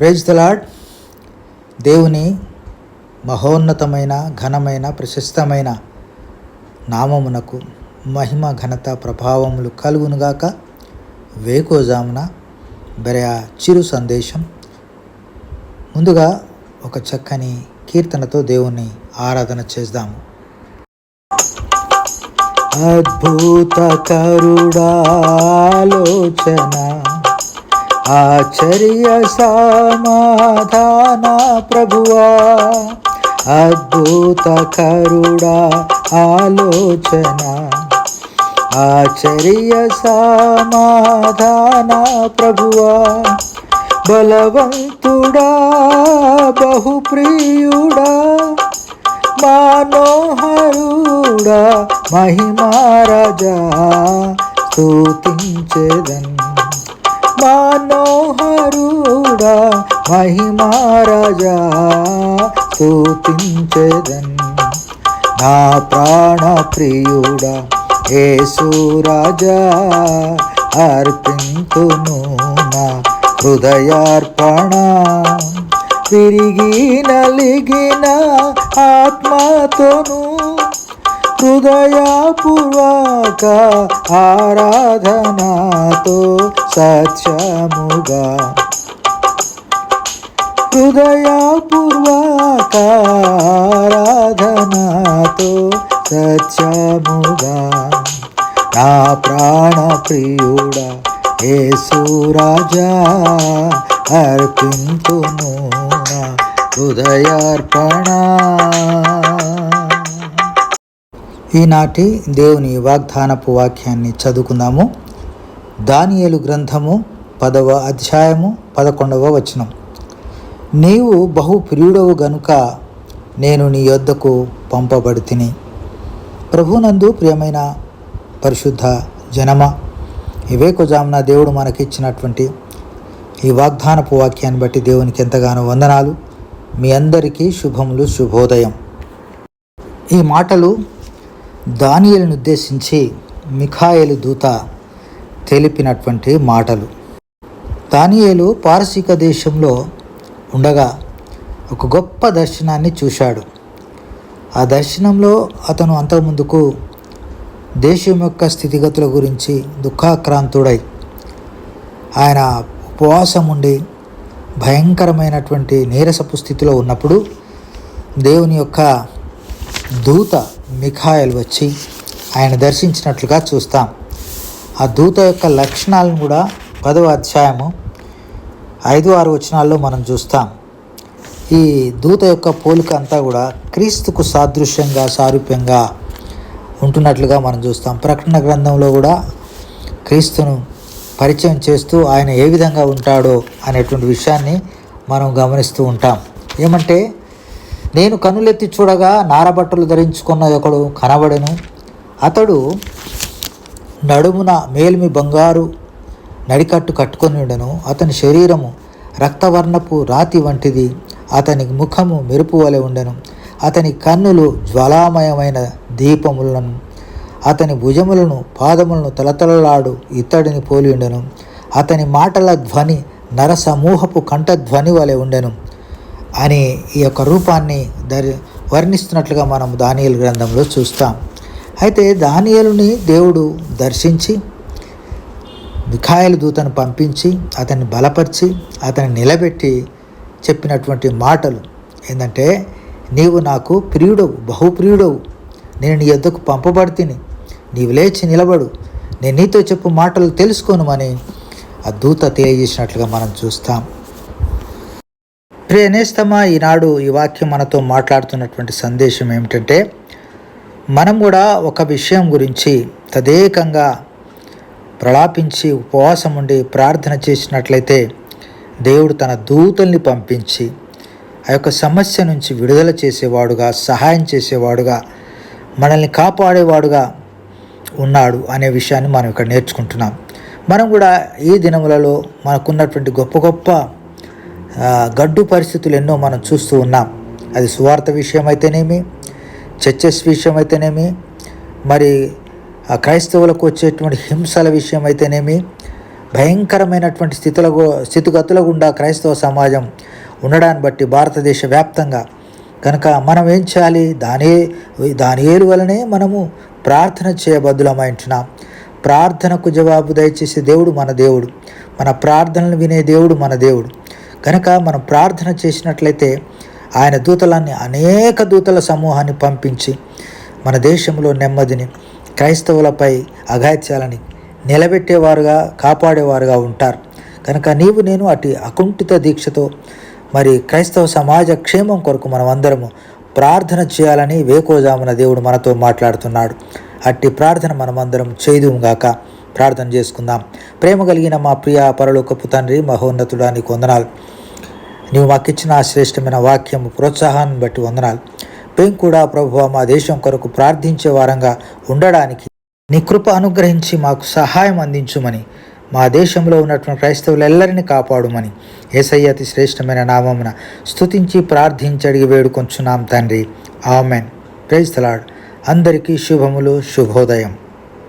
Praise the దేవుని మహోన్నతమైన ఘనమైన ప్రశస్తమైన నామమునకు మహిమ ఘనత ప్రభావములు కలుగునుగాక వేకోజామున బెరయ చిరు సందేశం. ముందుగా ఒక చక్కని కీర్తనతో దేవుణ్ణి ఆరాధన చేద్దాము. అద్భుత కరుడాలోచన. ఆశ్చర్య సమాధాన ప్రభువా అద్భుత కరుడా ఆలోచన. ఆశ్చర్య సమాధాన ప్రభువా బలవంతుడా బహుప్రియుడా మనోహరుడా మహిమారాజా స్తుతించేదన్. మనోహరుడా మహిమారాజా స్థూతించదన్ నా ప్రాణ ప్రియుడా యేసురాజా అర్పింతును నా హృదయార్పణ. తిరిగి నలిగిన ఆత్మతోను హృదయపూర్వక ఆరాధనతో సాక్ష్యముగా. హృదయపూర్వక ఆరాధనతో సత్యముగా. నా ప్రాణ ప్రియుడా ఏ అర్పింతును నా హృదయార్పణ. ఈనాటి దేవుని వాగ్దానపు వాక్యాన్ని చదువుకుందాము. దానియలు గ్రంథము పదవ అధ్యాయము పదకొండవ వచనం. నీవు బహు ప్రియుడవు గనుక నేను నీ యొద్దకు పంపబడి తిని ప్రభునందు ప్రియమైన పరిశుద్ధ జనమ వివేకజామున దేవుడు మనకిచ్చినటువంటి ఈ వాగ్దానపు వాక్యాన్ని బట్టి దేవునికి ఎంతగానో వందనాలు. మీ అందరికీ శుభములు శుభోదయం. ఈ మాటలు దానియలను ఉద్దేశించి మిఖాయలు దూత తెలిపినటువంటి మాటలు. దానియేలు పారసీక దేశంలో ఉండగా ఒక గొప్ప దర్శనాన్ని చూశాడు. ఆ దర్శనంలో అతను అంతకుముందుకు దేశం యొక్క స్థితిగతుల గురించి దుఃఖాక్రాంతుడై ఆయన ఉపవాసం ఉండి భయంకరమైనటువంటి నీరసపు స్థితిలో ఉన్నప్పుడు దేవుని యొక్క దూత మిఖాయల్ వచ్చి ఆయన దర్శించినట్లుగా చూస్తాం. ఆ దూత యొక్క లక్షణాలను కూడా పదవ అధ్యాయము ఐదు ఆరు వచనాల్లో మనం చూస్తాం. ఈ దూత యొక్క పోలిక అంతా కూడా క్రీస్తుకు సాదృశ్యంగా సారూప్యంగా ఉంటున్నట్లుగా మనం చూస్తాం. ప్రకటన గ్రంథంలో కూడా క్రీస్తును పరిచయం చేస్తూ ఆయన ఏ విధంగా ఉంటాడో అనేటువంటి విషయాన్ని మనం గమనిస్తూ ఉంటాం. ఏమంటే నేను కనులెత్తి చూడగా నారబట్టలు ధరించుకున్న ఒకడు కనబడను. అతడు నడుమున మేల్మి బంగారు నడికట్టు కట్టుకొని ఉండెను. అతని శరీరము రక్తవర్ణపు రాతి వంటిది. అతని ముఖము మెరుపు వలె ఉండెను. అతని కన్నులు జ్వాలామయమైన దీపములను అతని భుజములను పాదములను తలతలలాడు ఇత్తడిని పోలి ఉండెను. అతని మాటల ధ్వని నరసమూహపు కంఠధ్వని వలె ఉండెను అని ఈ యొక్క రూపాన్ని దరి వర్ణిస్తున్నట్లుగా మనం దానియల్ గ్రంథంలో చూస్తాం. అయితే దానియలుని దేవుడు దర్శించి మిఖాయలు దూతను పంపించి అతన్ని బలపరిచి అతన్ని నిలబెట్టి చెప్పినటువంటి మాటలు ఏంటంటే నీవు నాకు ప్రియుడవు బహుప్రియుడవు. నేను నీ యొద్దకు పంపబడితిని. నీవు లేచి నిలబడు. నేను నీతో చెప్పు మాటలు తెలుసుకోనుమని ఆ దూత తెలియజేసినట్లుగా మనం చూస్తాం. ప్రియనేస్తమా ఈనాడు ఈ వాక్యం మనతో మాట్లాడుతున్నటువంటి సందేశం ఏమిటంటే మనం కూడా ఒక విషయం గురించి తదేకంగా ప్రలాపించి ఉపవాసం ఉండి ప్రార్థన చేసినట్లయితే దేవుడు తన దూతల్ని పంపించి ఆ యొక్క సమస్య నుంచి విడుదల చేసేవాడుగా సహాయం చేసేవాడుగా మనల్ని కాపాడేవాడుగా ఉన్నాడు అనే విషయాన్ని మనం ఇక్కడ నేర్చుకుంటున్నాం. మనం కూడా ఈ దినములలో మనకున్నటువంటి గొప్ప గొప్ప గడ్డు పరిస్థితులు ఎన్నో మనం చూస్తూ ఉన్నాం. అది సువార్త విషయం అయితేనేమి చర్చెస్ విషయం అయితేనేమి మరి ఆ క్రైస్తవులకు వచ్చేటువంటి హింసల విషయం అయితేనేమి భయంకరమైనటువంటి స్థితుల స్థితిగతుల గుండా క్రైస్తవ సమాజం ఉండడాన్ని బట్టి భారతదేశ వ్యాప్తంగా కనుక మనం ఏం చేయాలి? దాని దాని ఏలు వలనే మనము ప్రార్థన చేయబద్దులమైంటున్నాం ప్రార్థనకు జవాబు దయచేసే దేవుడు మన దేవుడు. మన ప్రార్థనలు వినే దేవుడు మన దేవుడు. కనుక మనం ప్రార్థన చేసినట్లయితే ఆయన దూతలన్నీ అనేక దూతల సమూహాన్ని పంపించి మన దేశంలో నెమ్మదిని క్రైస్తవులపై అఘాయిత్యాలని నిలబెట్టేవారుగా కాపాడేవారుగా ఉంటారు. కనుక నీవు నేను అటు అకుంఠిత దీక్షతో మరి క్రైస్తవ సమాజ క్షేమం కొరకు మనం అందరము ప్రార్థన చేయాలని వేకోజామున దేవుడు మనతో మాట్లాడుతున్నాడు. అట్టి ప్రార్థన మనమందరం గాక. ప్రార్థన చేసుకుందాం. ప్రేమ కలిగిన మా ప్రియ పరలోకపు తండ్రి మహోన్నతుడానికి వందనాలు. నీవు మాకిచ్చిన ఆ శ్రేష్టమైన వాక్యం ప్రోత్సాహాన్ని బట్టి వందనాలు. మేము కూడా ప్రభు మా దేశం కొరకు ప్రార్థించే వారంగా ఉండడానికి నీ కృప అనుగ్రహించి మాకు సహాయం అందించుమని మా దేశంలో ఉన్నటువంటి క్రైస్తవులెల్లరిని కాపాడుమని ఏసయ్య అతి శ్రేష్టమైన నామమున స్థుతించి ప్రార్థించి అడిగి వేడుకొంచున్నాం తండ్రి. ఆమెన్. క్రైస్తలాడ్ అందరికీ శుభములు శుభోదయం.